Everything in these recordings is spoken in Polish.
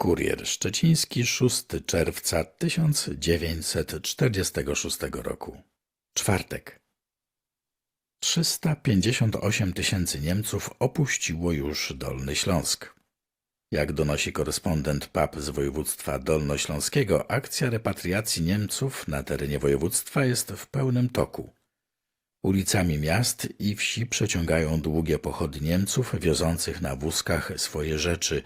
Kurier Szczeciński 6 czerwca 1946 roku. Czwartek. 358 tysięcy Niemców opuściło już Dolny Śląsk. Jak donosi korespondent PAP z województwa dolnośląskiego, akcja repatriacji Niemców na terenie województwa jest w pełnym toku. Ulicami miast i wsi przeciągają długie pochody Niemców wiozących na wózkach swoje rzeczy.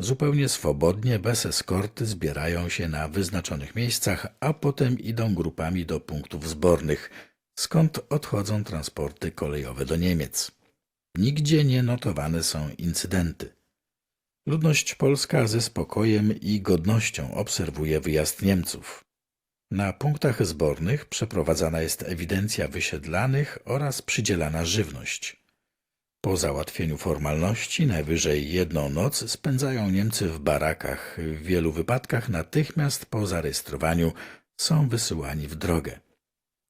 Zupełnie swobodnie, bez eskorty zbierają się na wyznaczonych miejscach, a potem idą grupami do punktów zbornych, skąd odchodzą transporty kolejowe do Niemiec. Nigdzie nie notowane są incydenty. Ludność polska ze spokojem i godnością obserwuje wyjazd Niemców. Na punktach zbornych przeprowadzana jest ewidencja wysiedlanych oraz przydzielana żywność. Po załatwieniu formalności najwyżej jedną noc spędzają Niemcy w barakach. W wielu wypadkach natychmiast po zarejestrowaniu są wysyłani w drogę.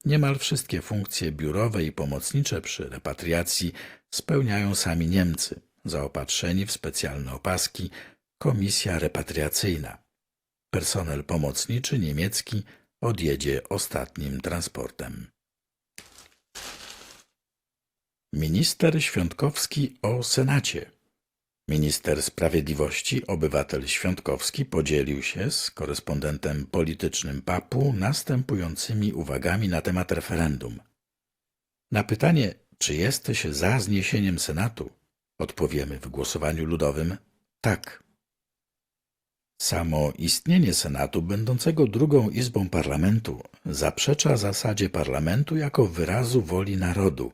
Niemal wszystkie funkcje biurowe i pomocnicze przy repatriacji spełniają sami Niemcy, zaopatrzeni w specjalne opaski Komisja Repatriacyjna. Personel pomocniczy niemiecki odjedzie ostatnim transportem. Minister Świątkowski o Senacie. Minister Sprawiedliwości, obywatel Świątkowski, podzielił się z korespondentem politycznym PAP-u następującymi uwagami na temat referendum. Na pytanie, czy jesteś za zniesieniem Senatu, odpowiemy w głosowaniu ludowym tak. Samo istnienie Senatu, będącego drugą izbą parlamentu, zaprzecza zasadzie parlamentu jako wyrazu woli narodu.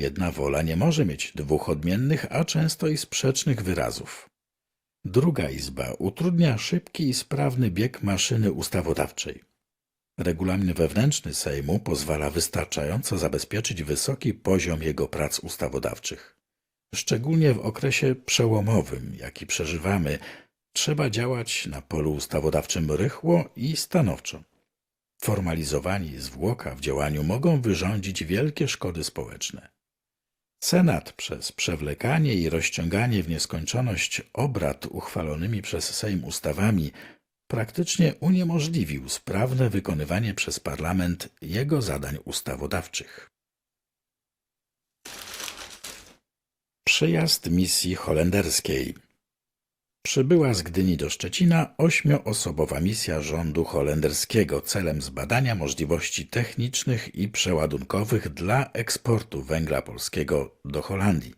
Jedna wola nie może mieć dwóch odmiennych, a często i sprzecznych wyrazów. Druga izba utrudnia szybki i sprawny bieg maszyny ustawodawczej. Regulamin wewnętrzny Sejmu pozwala wystarczająco zabezpieczyć wysoki poziom jego prac ustawodawczych. Szczególnie w okresie przełomowym, jaki przeżywamy, trzeba działać na polu ustawodawczym rychło i stanowczo. Formalizowani zwłoka w działaniu mogą wyrządzić wielkie szkody społeczne. Senat przez przewlekanie i rozciąganie w nieskończoność obrad uchwalonymi przez Sejm ustawami praktycznie uniemożliwił sprawne wykonywanie przez parlament jego zadań ustawodawczych. Przyjazd misji holenderskiej. Przybyła z Gdyni do Szczecina ośmioosobowa misja rządu holenderskiego celem zbadania możliwości technicznych i przeładunkowych dla eksportu węgla polskiego do Holandii.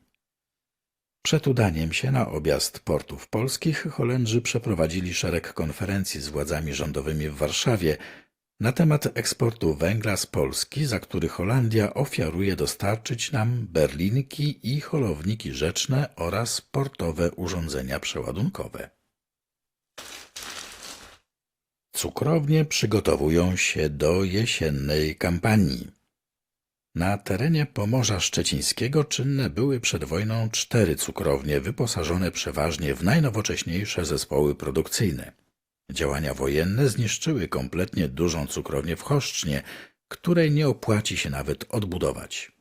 Przed udaniem się na objazd portów polskich Holendrzy przeprowadzili szereg konferencji z władzami rządowymi w Warszawie na temat eksportu węgla z Polski, za który Holandia ofiaruje dostarczyć nam berlinki i holowniki rzeczne oraz portowe urządzenia przeładunkowe. Cukrownie przygotowują się do jesiennej kampanii. Na terenie Pomorza Szczecińskiego czynne były przed wojną cztery cukrownie wyposażone przeważnie w najnowocześniejsze zespoły produkcyjne. Działania wojenne zniszczyły kompletnie dużą cukrownię w Choszcznie, której nie opłaci się nawet odbudować.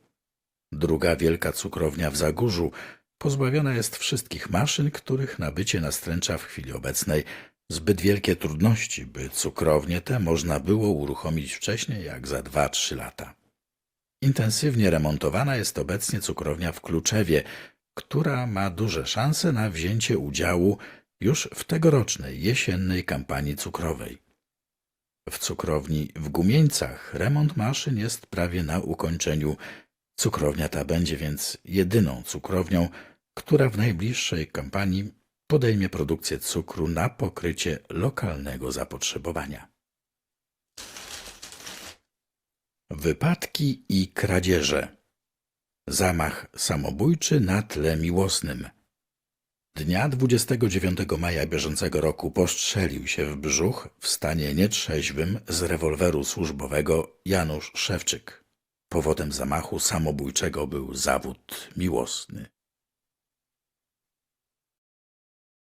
Druga wielka cukrownia w Zagórzu pozbawiona jest wszystkich maszyn, których nabycie nastręcza w chwili obecnej zbyt wielkie trudności, by cukrownię te można było uruchomić wcześniej jak za 2-3 lata. Intensywnie remontowana jest obecnie cukrownia w Kluczewie, która ma duże szanse na wzięcie udziału już w tegorocznej jesiennej kampanii cukrowej. W cukrowni w Gumieńcach remont maszyn jest prawie na ukończeniu. Cukrownia ta będzie więc jedyną cukrownią, która w najbliższej kampanii podejmie produkcję cukru na pokrycie lokalnego zapotrzebowania. Wypadki i kradzieże. Zamach samobójczy na tle miłosnym. Dnia 29 maja bieżącego roku postrzelił się w brzuch w stanie nietrzeźwym z rewolweru służbowego Janusz Szewczyk. Powodem zamachu samobójczego był zawód miłosny.